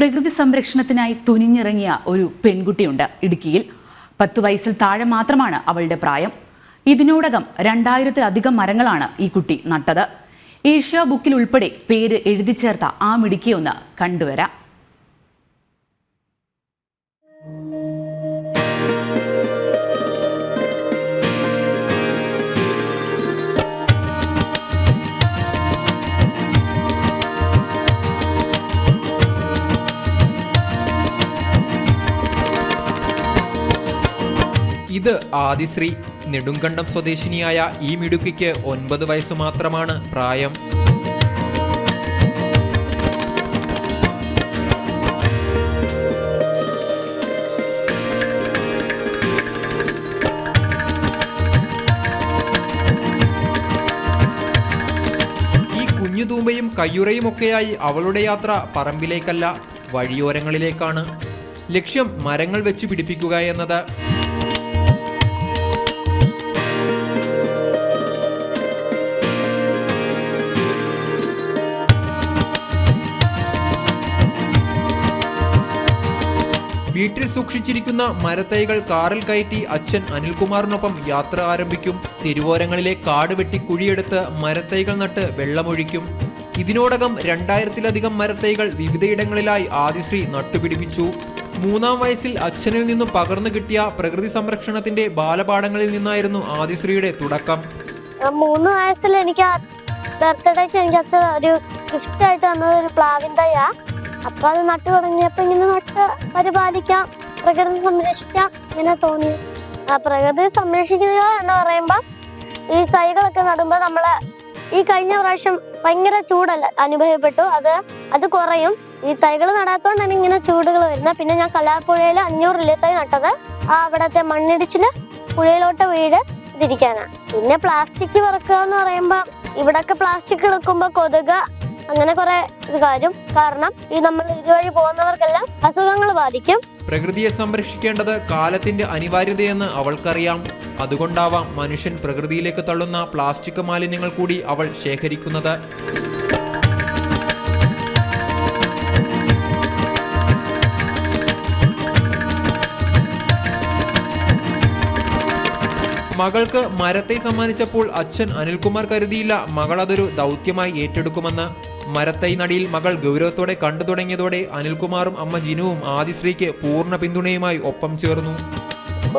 പ്രകൃതി സംരക്ഷണത്തിനായി തുനിഞ്ഞിറങ്ങിയ ഒരു പെൺകുട്ടിയുണ്ട് ഇടുക്കിയിൽ. പത്ത് വയസ്സിൽ താഴെ മാത്രമാണ് അവളുടെ പ്രായം. ഇതിനോടകം രണ്ടായിരത്തിലധികം മരങ്ങളാണ് ഈ കുട്ടി നട്ടത്. ഏഷ്യ ബുക്കിൽ ഉൾപ്പെടെ പേര് എഴുതി ചേർത്ത ആ മിടുക്കിയൊന്ന് കണ്ടുവരാം. ഇത് ആദിശ്രീ നെടുങ്കണ്ടം സ്വദേശിനിയായ ഈ മിടുക്കിക്ക് ഒൻപത് വയസ്സ് മാത്രമാണ് പ്രായം. തൂമ്പയും കയ്യുറയും ഒക്കെയായി അവളുടെ യാത്ര പറമ്പിലേക്കല്ല വഴിയോരങ്ങളിലേക്കാണ്. ലക്ഷ്യം മരങ്ങൾ വെച്ച് പിടിപ്പിക്കുക എന്നത് വീട്ടിൽ സൂക്ഷിച്ചിരിക്കുന്ന മരത്തൈകൾ കാറിൽ കയറ്റി അച്ഛൻ അനിൽകുമാറിനൊപ്പം യാത്ര ആരംഭിക്കും. തിരുവോരങ്ങളിലെ കാട് വെട്ടി കുഴിയെടുത്ത് മരത്തൈകൾ നട്ട് വെള്ളമൊഴിക്കും. ഇതിനോടകം രണ്ടായിരത്തിലധികം മരത്തൈകൾ വിവിധയിടങ്ങളിലായി ആദിശ്രീ നട്ടുപിടിപ്പിച്ചു. മൂന്നാം വയസ്സിൽ അച്ഛനിൽ നിന്നും പകർന്നു കിട്ടിയ പ്രകൃതി സംരക്ഷണത്തിന്റെ ബാലപാഠങ്ങളിൽ നിന്നായിരുന്നു ആദിശ്രീയുടെ തുടക്കം. മൂന്ന് വയസ്സിൽ എനിക്ക് ബർത്ത്ഡേക്ക് എനിക്ക് ഒരു ഗിഫ്റ്റ് ആയിട്ട് തന്നത് ഒരു പ്ലാവിൻ തയ്യാ അപ്പൊ അത് നട്ടു തുടങ്ങിയപ്പോ ഇങ്ങനെ നട്ട് പരിപാലിക്കാം പ്രകൃതി സംരക്ഷിക്കാം ഇങ്ങനെ തോന്നി. ആ പ്രകൃതി സംരക്ഷിക്കുക എന്ന് പറയുമ്പോ ഈ തൈകളൊക്കെ നടുമ്പോ നമ്മൾ ഈ കഴിഞ്ഞ പ്രാവശ്യം ഭയങ്കര ചൂടല്ല അനുഭവപ്പെട്ടു. അത് അത് കുറയും. ഈ തൈകൾ നടാത്തോണ്ടാണ് ഇങ്ങനെ ചൂടുകൾ വരുന്നത് പിന്നെ ഞാൻ കലാപ്പുഴയിൽ അഞ്ഞൂറ് തൈ നട്ടത്. ആ അവിടത്തെ മണ്ണിടിച്ചിൽ പുഴയിലോട്ട് വീട് ഇതിരിക്കാനാണ് പിന്നെ പ്ലാസ്റ്റിക് വറക്കുക എന്ന് പറയുമ്പോ ഇവിടൊക്കെ പ്ലാസ്റ്റിക് എടുക്കുമ്പോ കൊതുക് അങ്ങനെ കുറെ ഇത് കാര്യം. കാരണം ഈ നമ്മൾ ഇതുവഴി പോകുന്നവർക്കെല്ലാം അസുഖങ്ങൾ ബാധിക്കും. പ്രകൃതിയെ സംരക്ഷിക്കേണ്ടത് കാലത്തിന്റെ അനിവാര്യതയെന്ന് അവൾക്കറിയാം. അതുകൊണ്ടാവാം മനുഷ്യൻ പ്രകൃതിയിലേക്ക് തള്ളുന്ന പ്ലാസ്റ്റിക് മാലിന്യങ്ങൾ കൂടി അവൾ ശേഖരിക്കുന്നത്. മകൾക്ക് മരത്തെ സമ്മാനിച്ചപ്പോൾ അച്ഛൻ അനിൽകുമാർ കരുതിയില്ല മകൾ അതൊരു ദൗത്യമായി ഏറ്റെടുക്കുമെന്ന്. മരത്തൈ നടിയിൽ മകൾ ഗൗരവത്തോടെ കണ്ടു തുടങ്ങിയതോടെ അനിൽകുമാറും അമ്മ ജിനുവും ആദിശ്രീക്ക് പൂർണ പിന്തുണയുമായി ഒപ്പം ചേർന്നു.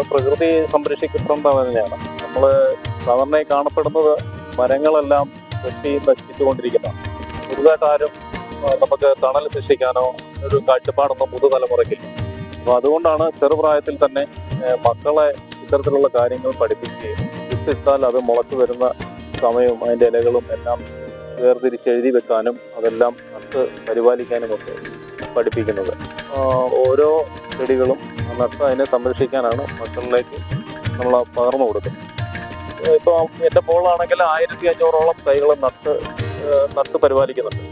പ്രകൃതി സംരക്ഷിക്കപ്പെടേണ്ടത് തന്നെയാണ് നമ്മൾ സാധാരണ കാണപ്പെടുന്നത് മരങ്ങളെല്ലാം വെട്ടി നശിപ്പിച്ചുകൊണ്ടിരിക്കുന്നതാണ്. പുതുതായിട്ട് ആരും നമുക്ക് തണൽ സൃഷ്ടിക്കാനോ ഒരു കാഴ്ചപ്പാടൊന്നും പുതുതലമുറയ്ക്കില്ല. അപ്പൊ അതുകൊണ്ടാണ് ചെറുപ്രായത്തിൽ തന്നെ മക്കളെ ഇത്തരത്തിലുള്ള കാര്യങ്ങൾ പഠിപ്പിക്കുകയും വിത്തിട്ടാൽ അത് മുളച്ചു വരുന്ന സമയവും അതിന്റെ ഇലകളും എല്ലാം വേർതിരിച്ച് എഴുതി വെക്കാനും അതെല്ലാം നട്ട് പരിപാലിക്കാനും ഒക്കെ പഠിപ്പിക്കുന്നത്. ഓരോ ചെടികളും നട്ട് അതിനെ സംരക്ഷിക്കാനാണ് മക്കളിലേക്ക് നമ്മൾ പകർന്നു കൊടുക്കുന്നത്. ഇപ്പോൾ എന്റെ മോളാണെങ്കിൽ ആയിരത്തി അഞ്ഞൂറോളം തൈകൾ നട്ട് നട്ട് പരിപാലിക്കുന്നുണ്ട്.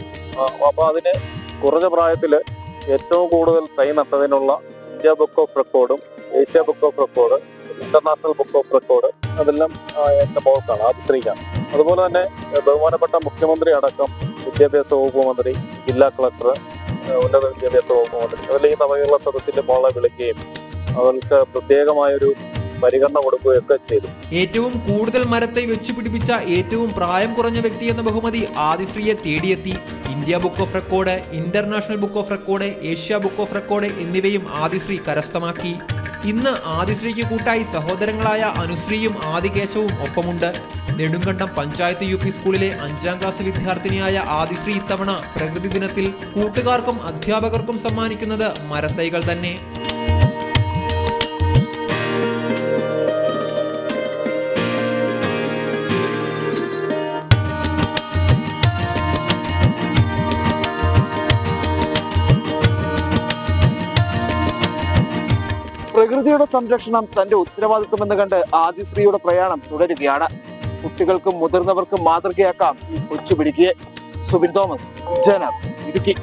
അപ്പോൾ അതിന് കുറഞ്ഞ പ്രായത്തിൽ ഏറ്റവും കൂടുതൽ തൈ നട്ടതിനുള്ള ഇന്ത്യ ബുക്ക് ഓഫ് റെക്കോർഡും Asia book of record international book of record അതെല്ലാം എന്റെ മോൾക്കാണ് ആദിശ്രീക്കാണ് അതുപോലെ തന്നെ ബഹുമാനപ്പെട്ട മുഖ്യമന്ത്രി അടക്കം വിദ്യാഭ്യാസ വകുപ്പ് മന്ത്രി ജില്ലാ കളക്ടർ ഉന്നത വിദ്യാഭ്യാസ വകുപ്പ് മന്ത്രി അതിൽ ഈ നവകേരള സദസ്സിന്റെ മോളെ വിളിക്കുകയും അവർക്ക് പ്രത്യേകമായൊരു പരിഗണന കൊടുക്കുകയൊക്കെ ചെയ്തു. ഏറ്റവും കൂടുതൽ മരത്തെ വെച്ചു പിടിപ്പിച്ച ഏറ്റവും പ്രായം കുറഞ്ഞ വ്യക്തി എന്ന ബഹുമതി ആദിശ്രീയെ തേടിയെത്തി. India book of record international book of record Asia book of record എന്നിവയും ആദിശ്രീ കരസ്ഥമാക്കി. ഇന്ന് ആദിശ്രീക്ക് കൂട്ടായി സഹോദരങ്ങളായ അനുശ്രീയും ആദികേശവും ഒപ്പമുണ്ട്. നെടുങ്കണ്ടം പഞ്ചായത്ത് യു സ്കൂളിലെ അഞ്ചാം ക്ലാസ് വിദ്യാർത്ഥിനിയായ ആദിശ്രീ ഇത്തവണ പ്രകൃതി ദിനത്തിൽ കൂട്ടുകാർക്കും അധ്യാപകർക്കും സമ്മാനിക്കുന്നത് മരത്തൈകൾ തന്നെ. പ്രകൃതിയുടെ സംരക്ഷണം തന്റെ ഉത്തരവാദിത്വമെന്ന് കണ്ട് ആദിശ്രീയുടെ പ്രയാണം തുടരുകയാണ്. കുട്ടികൾക്കും മുതിർന്നവർക്കും മാതൃകയാക്കാം കൊച്ചു സുബിൻ തോമസ്. ജനം ഇടുക്കി.